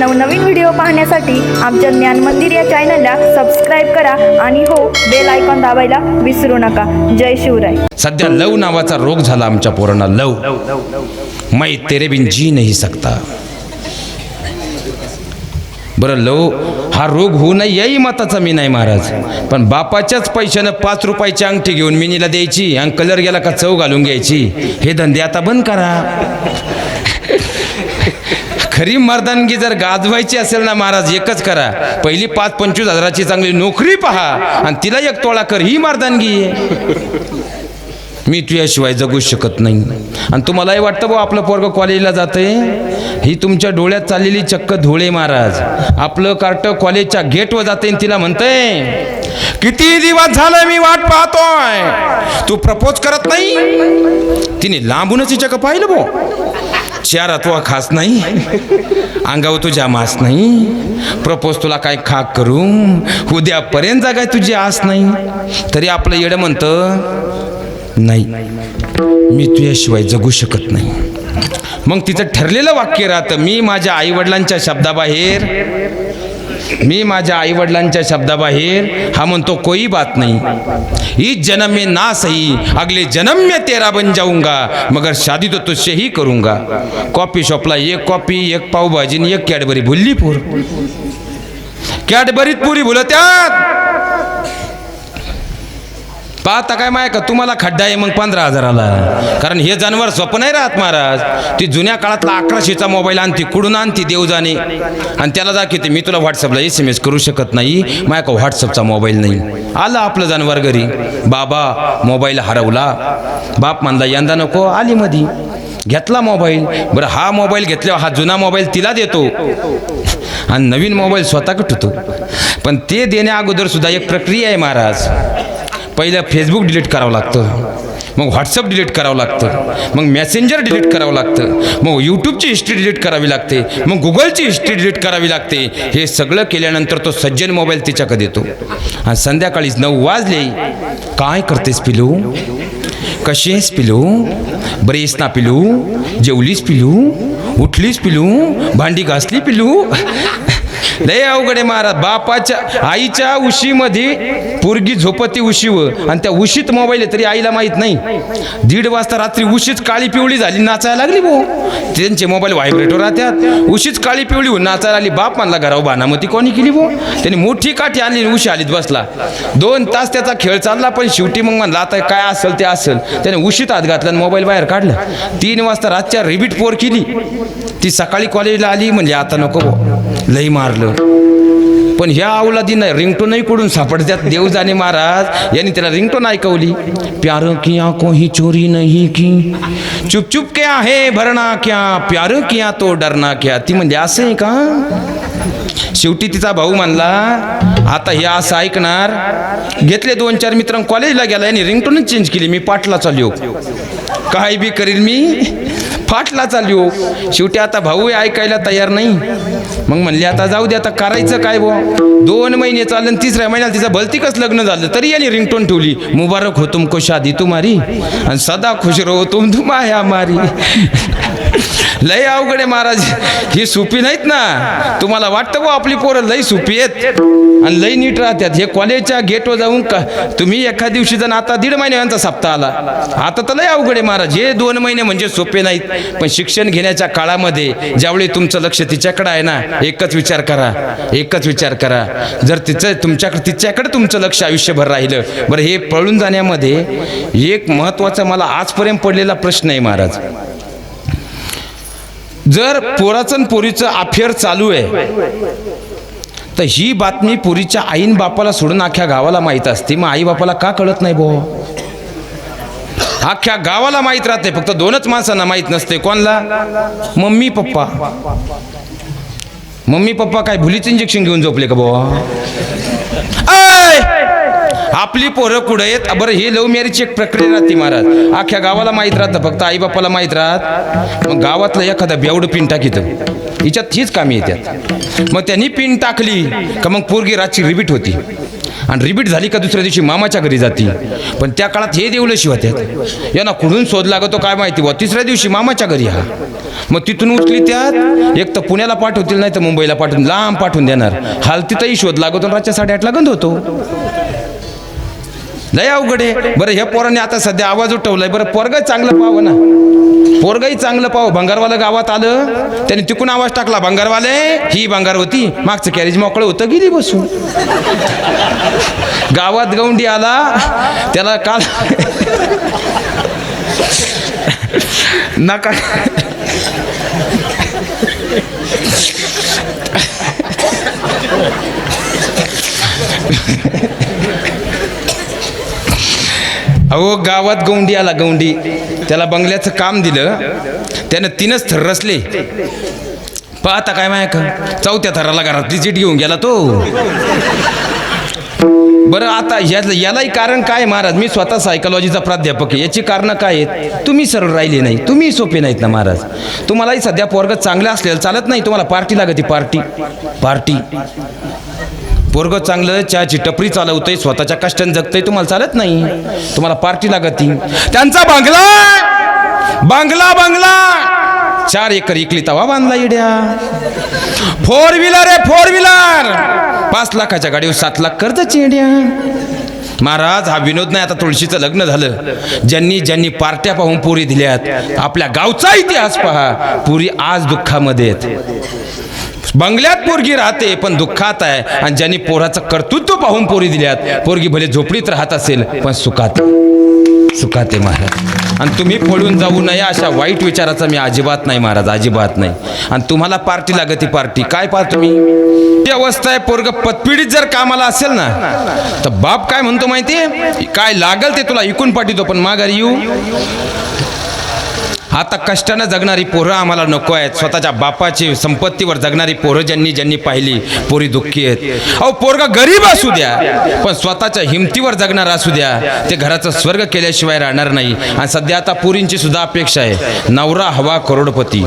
नवनवीन व्हिडिओ पाहण्यासाठी आमच्या ज्ञान मंदिर या चॅनलला सबस्क्राईब करा आणि हो बेल आयकॉन दाबायला विसरू नका. जय शिवराय. सध्या लव नावाचा रोग झाला आमच्या पोरांना. लव. मै तेरे बिन जी नाही सकता. बरं लव हा रोग होऊ नये याही मताचा मी नाही महाराज. पण बापाच्याच पैशानं पाच रुपयाची अंगठी घेऊन मिनीला द्यायची आणि कलर गेला का चव घालून घ्यायची. हे धंदे आता बंद करा. खरी मर्दानगी जर गाजवायची असेल ना महाराज एकच करा. पहिली पाच पंचवीस हजाराची चांगली नोकरी पहा आणि तिला एक तोळा कर ही मर्दानगी आहे. मी तुझ्याशिवाय जगू शकत नाही. आणि तुम्हालाही वाटतं भाऊ आपलं पोरग कॉलेजला जाते ही तुमच्या डोळ्यात चाललेली चक्क धुळे महाराज. आपलं कार्ट कॉलेजच्या गेटवर जाते आणि तिला म्हणतंय किती दिवस झालं मी वाट पाहतोय. तू प्रपोज करत नाही? तिने लांबूनच चक्क पाहिलं भाऊ. चार अथवा खास नाही अंगावर तुझ्या मास नाही प्रपोज तुला काय खाक करू उद्यापर्यंत जागाय तुझी आस नाही तरी आपलं येडं म्हणतं नाही मी तुझ्याशिवाय जगू शकत नाही. मग तिचं ठरलेलं वाक्य राहतं मी माझ्या आईवडिलांच्या शब्दाबाहेर मी माझ्या आईवडिलांच्या शब्दाबाहेर हा म्हणतो कोई बात नाही. इस जन्म में ना सही अगले जन्म में तेरा बन जाऊंगा मगर शादी तो तुझसे ही करूंगा. कॉफी शॉपला एक कॉफी एक पावभाजी आणि एक कॅडबरी. भुलली पूर. कॅडबरीत पुरी भुलत्यात. पाहता काय माय का? तुम्हाला खड्डा आहे मग पंधरा हजाराला. कारण हे जनावर स्वप्न नाही राहत महाराज. ती जुन्या काळातला अकराशेचा मोबाईल आणती कुडून आणती देव जाणे आणि त्याला दाखवते मी तुला व्हॉट्सअपला एस एम एस करू शकत नाही. माय का व्हॉट्सअपचा मोबाईल नाही? आलं आपलं जनावर घरी. बाबा मोबाईल हरवला. बाप म्हणला यंदा नको आली मधी. घेतला मोबाईल बरं हा मोबाईल घेतल्यावर हा जुना मोबाईल तिला देतो. आणि नवीन मोबाईल स्वतः कटतो पण ते देण्या अगोदर सुद्धा एक प्रक्रिया आहे महाराज. पहिलं फेसबुक डिलीट करावं लागतं. मग व्हॉट्सअप डिलीट करावं लागतं. मग मॅसेंजर डिलीट करावं लागतं. मग यूट्यूबची हिस्ट्री डिलीट करावी लागते. मग गुगलची हिस्ट्री डिलीट करावी लागते. हे सगळं केल्यानंतर तो सज्जन मोबाईल तिच्याकडे देतो. आणि संध्याकाळीच नऊ वाजले. काय करतेस पिलू? कशी आहेस पिलू? बरेस ना पिलू? जेवलीस पिलू? उठलीस पिलू? भांडी घासली पिलू? लय अवघड आहे महाराज. बापाच्या आईच्या उशीमध्ये पोरगी झोपती उशीवर. आणि त्या उशीत मोबाईल आहे तरी आईला माहीत नाही. दीड वाजता रात्री उशीच काळी पिवळी झाली नाचायला लागली भाऊ. त्यांचे मोबाईल व्हायब्रेटवर राहत्यात. उशीच काळी पिवळी होऊन नाचायला आली बाप म्हणला घराव बानामती कोणी केली भाऊ? त्यांनी मोठी काठी आणली उशी आलीत बसला. दोन तास त्याचा खेळ चालला पण शेवटी मग म्हणला आता काय असेल ते असेल. त्याने उशीत हात घातला आणि मोबाईल बाहेर काढला. तीन वाजता रातच्या रिबीट पोर केली. ती सकाळी कॉलेजला आली म्हणजे आता नको भाऊ. लई मारलं. पण ह्या अवलादीनं रिंगटोनही कुठून सापडत्यात देव जाणे महाराज यांनी त्याला रिंगटोन ऐकवली. प्यार किया कोही चोरी नाही की. चुप चुप क्या भरणा क्या? प्यार किया तो डरना क्या? ती म्हणजे असं आहे का? शेवटी तिचा भाऊ म्हणला आता हे असं ऐकणार. घेतले दोन चार मित्र कॉलेजला गेला. यांनी रिंगटोनच चेंज केली. मी पाटला चालू काय बी करील मी? फाटला चालू हो. शेवटी आता भाऊ ऐकायला तयार नाही. मग म्हणले आता जाऊ दे आता करायचं काय बो दोन महिने चाललं तिसऱ्या महिन्याला तिचं भलतीकच लग्न झालं. तरी याने रिंगटोन ठेवली. मुबारक हो तुमको शादी तुम्हारी आणि सदा खुश रहो तुम तुम्हा मारी. लय अवघड आहे महाराज. ही सुपी नाहीत ना. तुम्हाला वाटतं बा आपली पोरं लई सुपी आहेत? आणि लई नीट राहतात. हे कॉलेजच्या गेटवर जाऊन का तुम्ही एका दिवशी जण आता दीड महिन्यांचा सप्ताह आला. आता तर लय अवघड आहे महाराज. हे दोन महिने म्हणजे सोपे नाहीत. पण शिक्षण घेण्याच्या काळामध्ये ज्यावेळी तुमचं लक्ष तिच्याकडे आहे ना एकच विचार करा. एकच विचार करा. जर तिचं तुमच्याकडे तिच्याकडे तुमचं लक्ष आयुष्यभर राहिलं बरं हे पळून जाण्यामध्ये एक महत्त्वाचा मला आजपर्यंत पडलेला प्रश्न आहे महाराज. जर पोराचं पोरीचं अफेअर चालू आहे तर ही बातमी पुरीच्या आईन बापाला सोडून अख्ख्या गावाला माहीत असते. मग आई बापाला का कळत नाही भो अख्ख्या गावाला माहीत राहते फक्त दोनच माणसांना माहीत नसते. कोणला? Mummy papa. मम्मी पप्पा काय भुलीचं इंजेक्शन घेऊन झोपले का बुवा? आपली पोरं कुठं आहेत? बरं ही लव्ह मॅरेजची एक प्रक्रिया राहते महाराज. अख्ख्या गावाला माहीत राहतं फक्त आईबापाला माहीत राहत. मग गावातलं एखादा बेवडं पिन टाकीतं हिच्यात हीच कामी येतात मग त्यांनी पिन टाकली का मग पोरगी रातची रिबीट होती. आणि रिपीट झाली का दुसऱ्या दिवशी मामाच्या घरी जाती. पण त्या काळात हे देवलं होत्यात यांना कुठून शोध लागतो काय माहिती बा तिसऱ्या दिवशी मामाच्या घरी हा. मग तिथून उचली त्यात. एक तर पुण्याला पाठवतील नाही तर मुंबईला पाठवून लांब पाठवून देणार. हाल तिथंही शोध लागतो रातच्या साडेआठला गंध होतो. लय अवघड आहे. बरं ह्या पोराने आता सध्या आवाज उठवलाय. बरं पोरग चांगलं पाहावं ना. पोरगही चांगलं पाव भंगारवाला गावात आलं त्याने तिकून आवाज टाकला. भंगारवाले ही भंगार होती. मागचं कॅरेज मोकळं होतं गेली बसून. गावात गौंडी आला त्याला काल नका. अहो गावात गौंडी आला गौंडी. त्याला बंगल्याचं काम दिलं. त्यानं तीनच थर रचले. पाहता काय माय का चौथ्या थराला घरातली चिट घेऊन गेला तो. बरं आता याचं यालाही कारण काय महाराज? मी स्वतः सायकोलॉजीचा प्राध्यापक आहे. याची कारणं काय आहेत? तुम्ही सरळ राहिले नाही. तुम्ही सोपे नाहीत ना महाराज. तुम्हालाही सध्या पोरग चांगलं असलेलं चालत नाही. तुम्हाला पार्टी लागते पार्टी. पार्टी. पोरग चांगलं चहाची टपरी चालवतंय स्वतःच्या कष्टाने जगतंय तुम्हाला चालत नाही. तुम्हाला पार्टी लागती. त्यांचा बांगला बांगला बांगला. चार एकर इकली तवा बांधला इड्या. फोर व्हीलर आहे फोर व्हीलर पाच लाखाच्या गाडीवर सात लाख कर्ज येड्या महाराज हा विनोद नाही आता तुळशीचं लग्न झालं. ज्यांनी ज्यांनी पार्ट्या पाहून पुरी दिल्यात आपल्या गावचा इतिहास पहा. पुरी आज दुःखामध्ये आहेत. बंगल्यात पोरगी राहते पण दुःखात आहे. आणि ज्यांनी पोराचं कर्तृत्व पाहून पोरी दिल्यात पोरगी भले झोपडीत राहत असेल पण सुखात सुखात आहे महाराज. आणि तुम्ही पळून जाऊ नये अशा वाईट विचाराचा मी अजिबात नाही महाराज अजिबात नाही. आणि तुम्हाला पार्टी लागती पार्टी. काय पाहा तुम्ही? ती अवस्था आहे पोरग पतपिढीत जर कामाला असेल ना तर बाप काय म्हणतो माहिती काय लागल ते तुला इकून पाठवतो पण माघारी येऊ. आता कष्टानं जगणारी पोरं आम्हाला नको आहेत. स्वतःच्या बापाची संपत्तीवर जगणारी पोरं ज्यांनी ज्यांनी पाहिली पोरी दुःखी आहेत. अहो पोरगा गरीब असू द्या पण स्वतःच्या हिमतीवर जगणार असू द्या. ते घराचं स्वर्ग केल्याशिवाय राहणार नाही. आणि सध्या आता पुरींची सुद्धा अपेक्षा आहे. नवरा हवा करोडपती.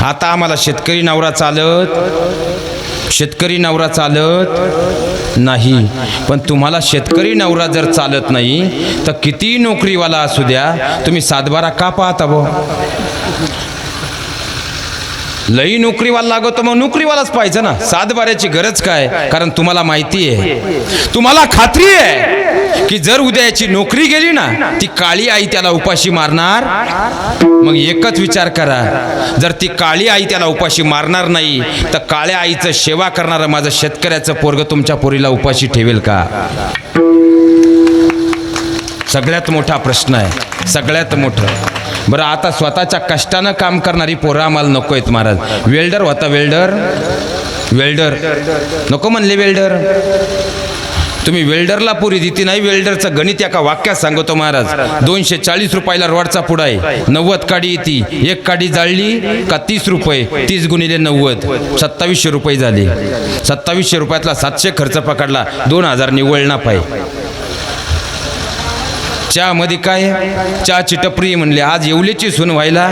आता आम्हाला शेतकरी नवरा चालत शेतकरी नवरा चालत नाही. पण तुम्हाला शेतकरी नवरा जर चालत नाही तर किती नोकरीवाला असू द्या तुम्ही सातबारा का पाहता बो लई नोकरीवाला लागतो मग नोकरीवालाच पाहिजे ना. सातबाऱ्याची गरज काय? कारण तुम्हाला माहिती आहे. तुम्हाला खात्री आहे की जर उद्या याची नोकरी गेली ना ती काळी आई त्याला उपाशी मारणार? मग एकच विचार करा. जर ती काळी आई त्याला उपाशी मारणार नाही तर काळ्या आईचं सेवा करणारं माझं शेतकऱ्याचं पोरग तुमच्या पोरीला उपाशी ठेवेल का? सगळ्यात मोठा प्रश्न आहे. सगळ्यात मोठं. बरं आता स्वतःच्या कष्टानं काम करणारी पोरं आम्हाला नको आहेत महाराज. वेल्डर होता वेल्डर. वेल्डर. नको म्हणले वेल्डर. तुम्ही वेल्डरला पुरी देते नाही वेल्डरचं गणित एका वाक्यात सांगतो महाराज. दोनशे चाळीस रुपयाला रॉडचा पुडा आहे. नव्वद काडी येते. एक काडी जाळली का तीस रुपये? तीस गुणिले नव्वद. सत्तावीसशे रुपये झाले. सत्तावीसशे रुपयातला सातशे खर्च पकडला. दोन हजार निव्वळ ना पाय. चहामध्ये काय चहाची टपरी म्हणले. आज येवलेची सून व्हायला.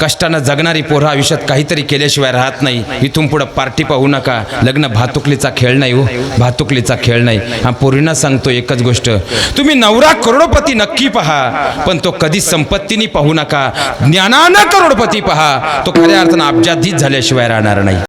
कष्टानं जगणारी पोरं आयुष्यात काहीतरी केल्याशिवाय राहत नाही. इथून पुढं पार्टी पाहू नका. लग्न भातुकलीचा खेळ नाही हो. भातुकलीचा खेळ नाही. हा पोरींना सांगतो एकच गोष्ट. तुम्ही नवरा करोडपती नक्की पहा. पण तो कधी संपत्तीने पाहू नका. ज्ञानानं करोडपती पहा. तो खऱ्या अर्थानं अब्जाधीच झाल्याशिवाय राहणार नाही.